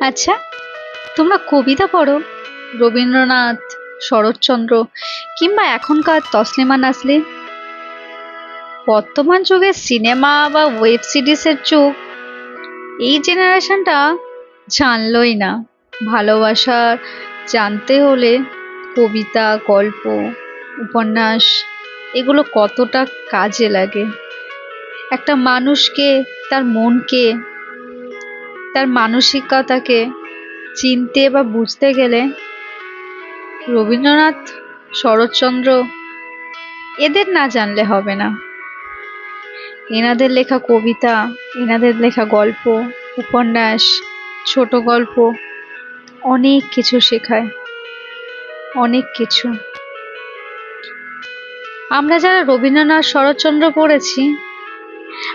আচ্ছা তোমরা কবিতা পড়ো, রবীন্দ্রনাথ, শরৎচন্দ্র, কিংবা এখনকার তসলিমা নাসলিন বর্তমান যুগে সিনেমা বা ওয়েব সিরিজের যুগ, এই জেনারেশনটা জানলই না। ভালোবাসার জানতে হলে কবিতা, গল্প, উপন্যাস, এগুলো কতটা কাজে লাগে? একটা মানুষকে, তার মনকে তার মানসিকতাকে চিনতে বা বুঝতে গেলে রবীন্দ্রনাথ, শরৎচন্দ্র এদের না জানলে হবে না। এনাদের লেখা কবিতা, এনাদের লেখা গল্প, উপন্যাস, ছোট গল্প, অনেক কিছু শেখায়। অনেক কিছু। আমরা যারা রবীন্দ্রনাথ, শরৎচন্দ্র পড়েছি,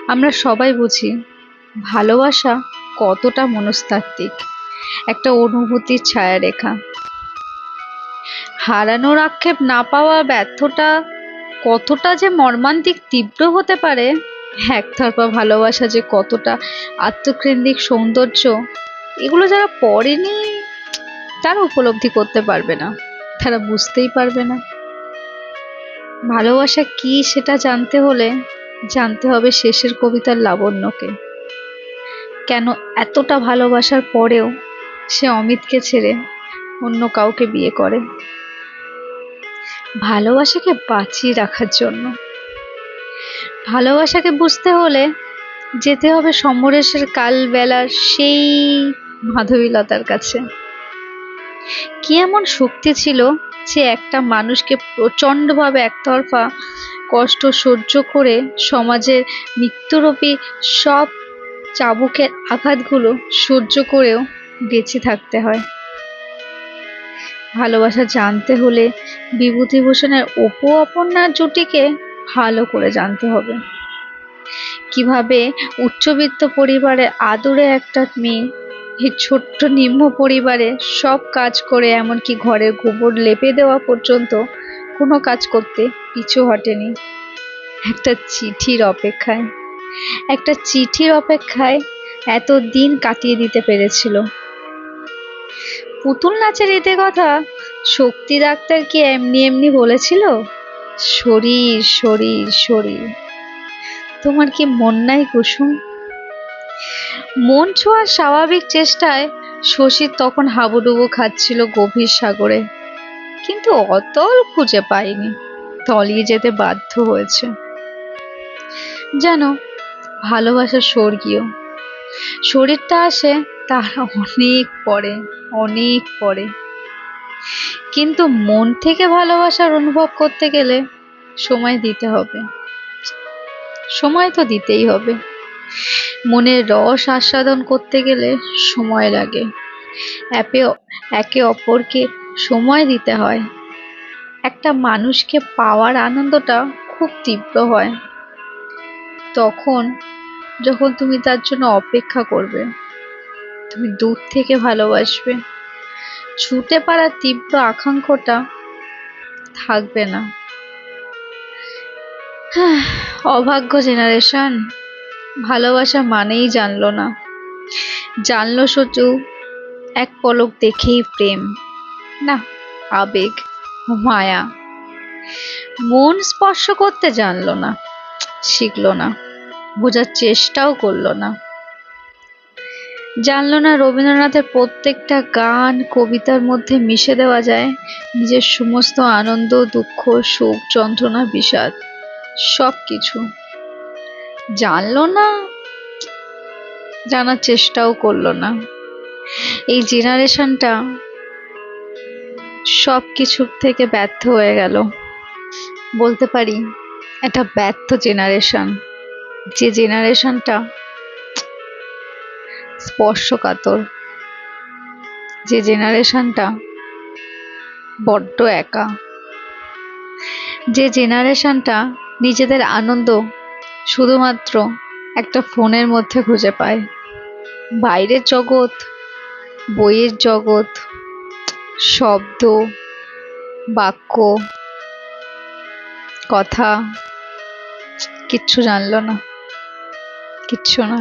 আমরা সবাই বুঝি ভালোবাসা কতটা মনস্তাত্ত্বিক। একটা অনুভূতির ছায়া রেখা হারানোর আক্ষেপ না পাওয়া ব্যর্থটা কতটা যে মর্মান্তিক তীব্র হতে পারে, একতরফা ভালোবাসা যে কতটা আত্মকেন্দ্রিক সৌন্দর্য, এগুলো যারা পড়েনি তারা উপলব্ধি করতে পারবে না, তারা বুঝতেই পারবে না। ভালোবাসা কি সেটা জানতে হলে জানতে হবে শেষের কবিতার লাবণ্যকে। কেন এতটা ভালোবাসার পরেও সে অমিতকে ছেড়ে অন্য কাউকে বিয়ে করে? ভালোবাসাকে বাঁচিয়ে রাখার জন্য। ভালোবাসাকে বুঝতে হলে যেতে হবে সমরেশের কালবেলার সেই মাধবীলতার কাছে। কি এমন শক্তি ছিল যে একটা মানুষকে প্রচণ্ডভাবে একতরফা কষ্ট সহ্য করে সমাজের মৃত্যুরূপী সব চাবুকের আঘাতগুলো সহ্য করেও বেঁচে থাকতে হয়। ভালোবাসা জানতে হলে বিভূতিভূষণের অপু অপর্ণার জুটিকে ভালো করে জানতে হবে। কীভাবে উচ্চবিত্ত পরিবারের আদরে একটা মেয়ে এই ছোট্ট নিম্ন পরিবারে সব কাজ করে এমনকি ঘরের গোবর লেপে দেওয়া পর্যন্ত কোনো কাজ করতে পিছু হটেনি। একটা চিঠির অপেক্ষায় একটা চিঠির অপেক্ষায় এত দিন কাটিয়ে দিতে পেরেছিল। পুতুল নাচের এতে কথা শক্তি ডাক্তার কি এমনি এমনি বলেছিল? শরীর শরীর শরীর। তোমার কি মন নাই কুসুম? মন ছোঁয়ার স্বাভাবিক চেষ্টায় শশীর তখন হাবুডুবু খাচ্ছিল গভীর সাগরে। কিন্তু অতল খুঁজে পায়নি, তলিয়ে যেতে বাধ্য হয়েছে। যেন ভালোবাসা স্বর্গীয়। শরীরটা আসে তার অনেক পরে অনেক পরে। কিন্তু মন থেকে ভালোবাসার অনুভব করতে গেলে সময় দিতে হবে। সময় তো দিতেই হবে। মনের রস আস্বাদন করতে গেলে সময় লাগে। অ্যাপে একে অপরকে সময় দিতে হয়। একটা মানুষকে পাওয়ার আনন্দটা খুব তীব্র হয়। তখন যখন তুমি তার জন্য অপেক্ষা করবে, তুমি দূর থেকে ভালোবাসবে। ছুটে পাড়ার তীব্র আকাঙ্ক্ষটা থাকবে না। অভাগ্য জেনারেশন, ভালোবাসা মানেই জানলো না। জানলো শুধু এক পলক দেখেই প্রেম। না, আবেগ, মায়া। মন স্পর্শ করতে জানলো না। শিখলো না, বোঝার চেষ্টাও করল না। জানলো না রবীন্দ্রনাথের প্রত্যেকটা গান কবিতার মধ্যে মিশে দেওয়া যায়, নিজের সমস্ত আনন্দ, দুঃখ, সুখ, যন্ত্রণা, বিষাদ সব কিছু জানলো না, জানার চেষ্টাও করল না। এই জেনারেশনটা সব কিছুর থেকে ব্যর্থ হয়ে গেল। বলতে পারি এটা ব্যর্থ জেনারেশন যে জেনারেশনটা স্পর্শকাতর। যে জেনারেশনটা বড্ড একা। যে জেনারেশনটা নিজেদের আনন্দ শুধুমাত্র একটা ফোনের মধ্যে খুঁজে পায়। বাইরের জগৎ, বইয়ের জগৎ, শব্দ, বাক্য, কথা কিচ্ছু জানলো না। কিচ্ছু না।